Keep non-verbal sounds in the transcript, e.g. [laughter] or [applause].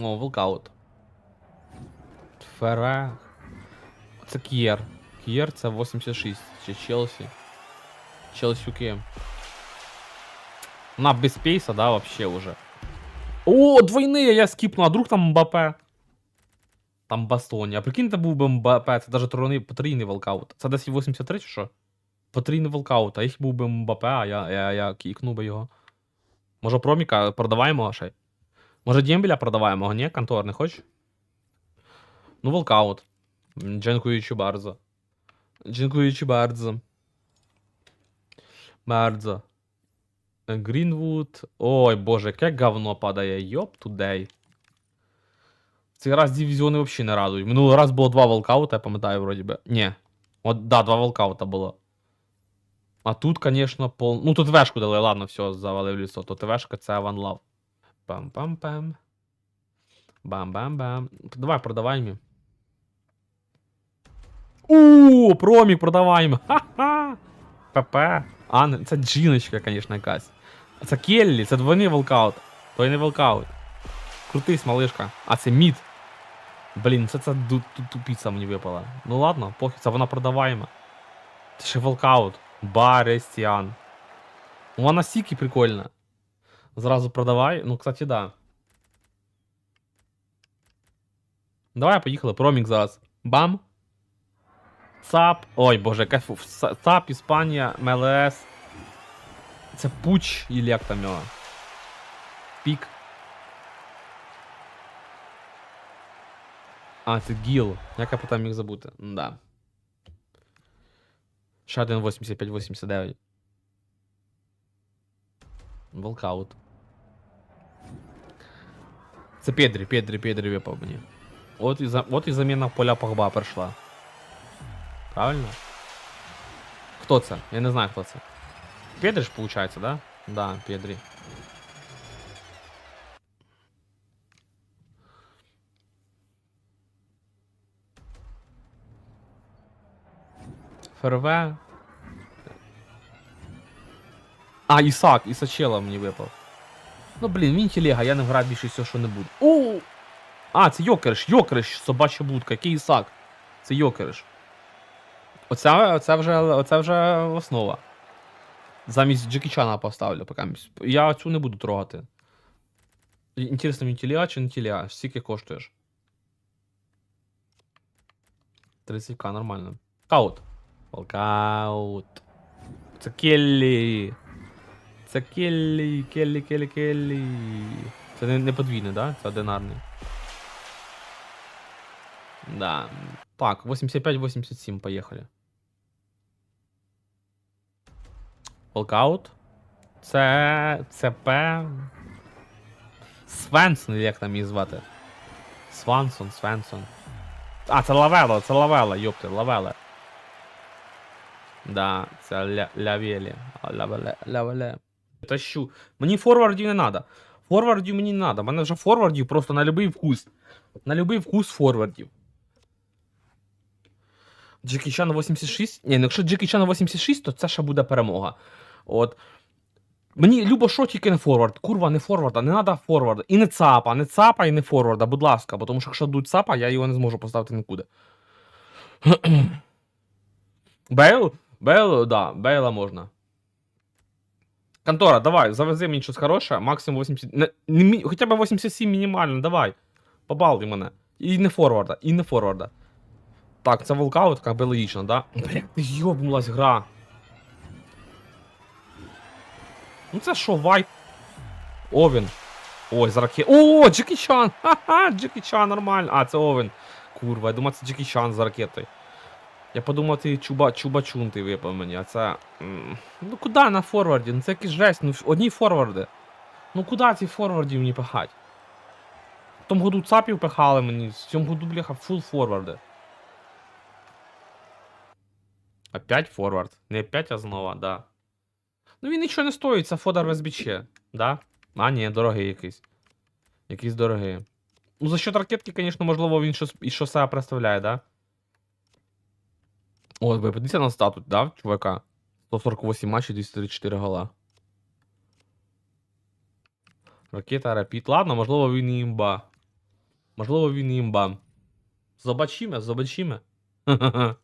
О, волкаут. Фере. Це К'єр. К'єр це 86. Чи Челсі. Челсі КМ. На без пейса, да, вообще уже. О, двойные я скіпну, а вдруг там Мбаппе? Там Бастоні. А прикиньте, був би Мбаппе, це навіть потрійний волкаут. Це десь 83 чи що? Потрійний волкаут, а їх був би Мбаппе, а я, я, я кікнув би його. Може проміка продаваємо ще? Може Дембеля продаваємо, ні? Контор не хочеш? Ну, волкаут. Дякуючи bardzo. Дякуючи bardzo. Bardzo. Грінвуд. Ой, боже, яке говно падає. Йоп тудей. Цей раз дивізіони взагалі не радують. Минулий раз було два волкаута, я пам'ятаю, вроді би. Ні. От, да, два волкаута було. А тут, конечно, пол... Ну тут вешку дали, ладно, все, завалив лісо. Тут вешка це One Love. Пам-пам-пам. Бам-бам-бам. Давай, продавай мені. У, промік продаваємо. Ха-ха. ПП. А, не- це джіночка, звісно, якась. А Це Келлі, це двойний волкаут. Двойний волкаут. Крутись, малишка. А, це мід. Блін, це це тупіця мені випала. Ну ладно, похід, це вона продаваєма. Це ще волкаут. Барестіан. Ну, Вона стільки прикольна. Зразу продавай. Ну, кстати, да. Давай, поїхали. Промік зараз. Бам. ЦАП. Ой, боже, яка фу- Са- ЦАП, Іспанія, МЛС. Це пуч, і як там його. Пік. А, це ГІЛ. Як я потім міг забути? Да. Ще один 85-89. Волкаут. Це Педрі, Педрі, Педрі випав мені. От і, за, от і заміна поля Погба прийшла. Правильно? Хто це? Я не знаю, хто це. Педрі ж, получается, да? Да, Педрі. ФРВ. А, Ісак, Ісачела мені випав. Ну, блін, він телега, я не граю більше всього, що не буду. О! А, це Йокериш, Йокериш, собача будка, який Ісак. Це Йокериш. Оце, оце, вже, оце вже основа. Замість Джекі Чана поставлю поки. Я цю не буду трогати. Інтересно, він тіля чи не тіля? Скільки коштуєш? 30к, нормально. Каут. Волкаут. Це Келлі. Це Келлі, Келлі, Келлі, Келлі. Це не, не подвійне, да? Це одинарний. Да. Так, 85-87, поехали. Волкаут. Це. ЦП. Свенсон, як там її звати. Свансон, Свенсон. А, це Лавела, це Лавела, йопти, Лавела. Да, це ля, Лявелі. А, Лавеле, Лавеле. Тащу. Мені форвардів не надо. Форвардів мені не. У мене вже форвардів просто на любий вкус. На любий вкус форвардів. Джекі Чан 86. Ні, ну якщо Джекі Чан 86, то це ще буде перемога. От. Мені любо що тільки не форвард. Курва, не форварда, не треба форварда. І не цапа, не цапа і не форварда, будь ласка, бо тому що якщо дуть цапа, я його не зможу поставити нікуди. [clears throat] Бейл? Бейл, да, Бейла можна. Контора, давай, завези мені щось хороше, максимум 80. Не, не, хоча б 87 мінімально, давай. Побалуй мене. І не форварда, і не форварда. Так, це волкаут, як би логічно, да? Бля, йобнулась гра. Ну це що, вайп? Овен. Ой, за ракет. О, Джекі Чан! [laughs] Ха-ха, Джекі Чан, нормально. А, це Овен. Курва, я думав, це Джекі Чан за ракетою. Я подумав, ти чуба, чубачун ти випав мені, а це. Ну куди на форварді? Ну це якийсь жесть, ну одні форварди. Ну куди ці форвардів мені пихать? В тому году цапів пихали мені, в цьому году, бляха, фул форварди. Опять форвард. Не опять, а знову, да. Ну він нічого не стоїть, це Фодор в СБЧ, да? А, ні, дорогий якийсь. Якийсь дорогий. Ну, за счет ракетки, звісно, можливо, він щось і що себе представляє, да? О, ви подивіться на статус, да, чувака? 148 матчів, 234 гола. Ракета, рапід. Ладно, можливо, він і імба. Можливо, він імба. Забачимо, забачимо. [laughs]